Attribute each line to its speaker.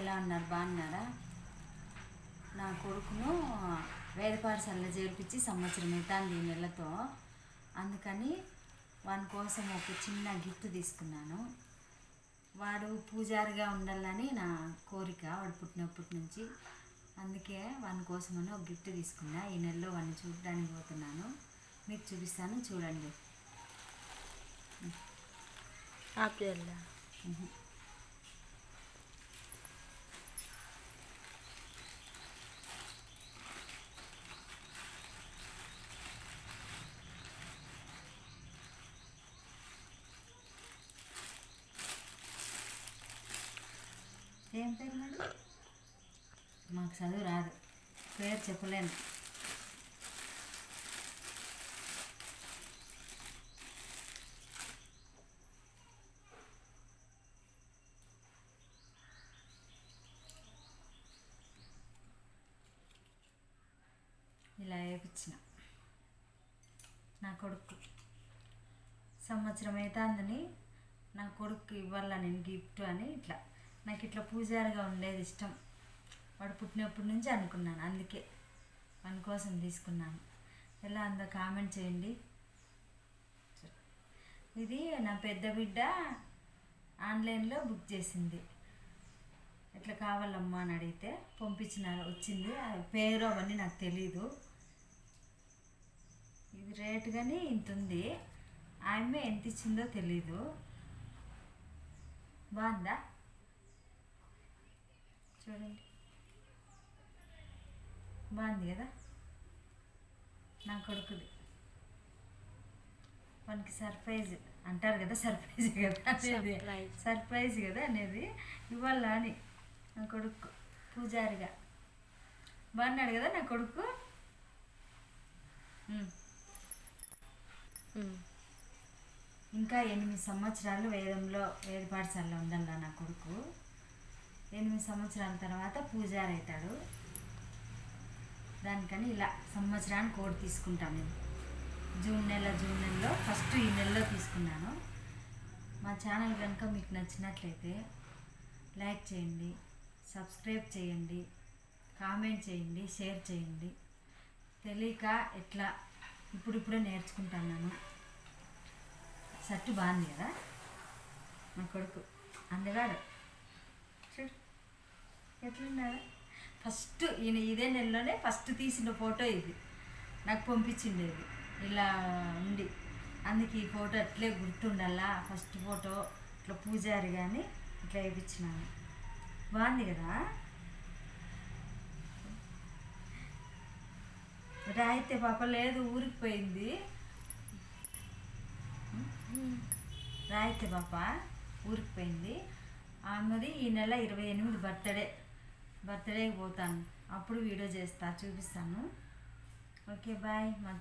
Speaker 1: ఎలా ఉన్నారు బాగున్నారా నా కొడుకును వేద పాఠశాలలో చేర్పించి సంవత్సరం అవుతుంది ఈ నెలతో. అందుకని వాని కోసం ఒక చిన్న గిఫ్ట్ తీసుకున్నాను. వాడు పూజారిగా ఉండాలని నా కోరిక వాడు పుట్టినప్పటి నుంచి. అందుకే వాని కోసమని ఒక గిఫ్ట్ తీసుకున్నా. ఈ నెలలో వాడిని చూడడానికి పోతున్నాను. మీకు చూపిస్తాను చూడండి.
Speaker 2: ఆప్
Speaker 1: ఏం పేరు మేడం మాకు చదువు రాదు. పేరు చెప్పలేను. ఇలా వేయించిన నా కొడుకు. సంవత్సరం అయితే అందని నా కొడుకు ఇవ్వాల నేను గిఫ్ట్ అని ఇట్లా. నాకు ఇట్లా పూజారిగా ఉండేది ఇష్టం. వాడు పుట్టినప్పటి నుంచి అనుకున్నాను. అందుకే మన కోసం తీసుకున్నాను. ఎలా అందో కామెంట్ చేయండి. ఇది నా పెద్ద బిడ్డ ఆన్లైన్లో బుక్ చేసింది. ఎట్లా కావాలమ్మా అని అడిగితే పంపించినారు. వచ్చింది. పేరు అవన్నీ నాకు తెలీదు. ఇది రేట్ కానీ ఇంత ఉంది. ఆమె ఎంత ఇచ్చిందో తెలీదు. బాగుందా? చూడండి. బాగుంది కదా? నా కొడుకుది. వానికి సర్ప్రైజ్ అంటారు కదా సర్ప్రైజ్ కదా అనేది.
Speaker 2: Surprise.
Speaker 1: సర్ప్రైజ్ కదా అనేది. ఇవాళ అని నా కొడుకు పూజారిగా. బాగున్నాడు కదా నా కొడుకు. ఇంకా ఎనిమిది సంవత్సరాలు వేదంలో వేద పాఠశాలలో ఉండాల నా కొడుకు. ఎనిమిది సంవత్సరాల తర్వాత పూజారి అవుతాడు దానికని ఇలా సంవత్సరానికి కోడి తీసుకుంటాను నేను. జూన్ నెల జూన్ నెలలో ఫస్ట్ ఈ నెలలో తీసుకున్నాను. మా ఛానల్ కనుక మీకు నచ్చినట్లయితే లైక్ చేయండి సబ్స్క్రైబ్ చేయండి కామెంట్ చేయండి షేర్ చేయండి. తెలియక ఎట్లా ఇప్పుడిప్పుడే నేర్చుకుంటున్నాను. షర్టు బాగుంది కదా? మా కొడుకు. అందగాడు. ఎట్లున్నాడు ఫస్ట్ ఈయన ఇదే నెలలోనే ఫస్ట్ తీసిన ఫోటో ఇది. నాకు పంపించిండేది ఇలా ఉండి. అందుకే ఈ ఫోటో అట్లే గుర్తుండాలా? ఫస్ట్ ఫోటో ఇట్లా పూజారి కానీ ఇట్లా వేయించినాను బాగుంది కదా? రాయితే పాప లేదు ఊరికి పోయింది. రాయితే పాప ఊరికి పోయింది. ఆమెది ఈ నెల ఇరవై ఎనిమిది బర్త్డే బర్త్డేకి పోతాను. అప్పుడు వీడియో చేస్తా చూపిస్తాను. Okay bye. మా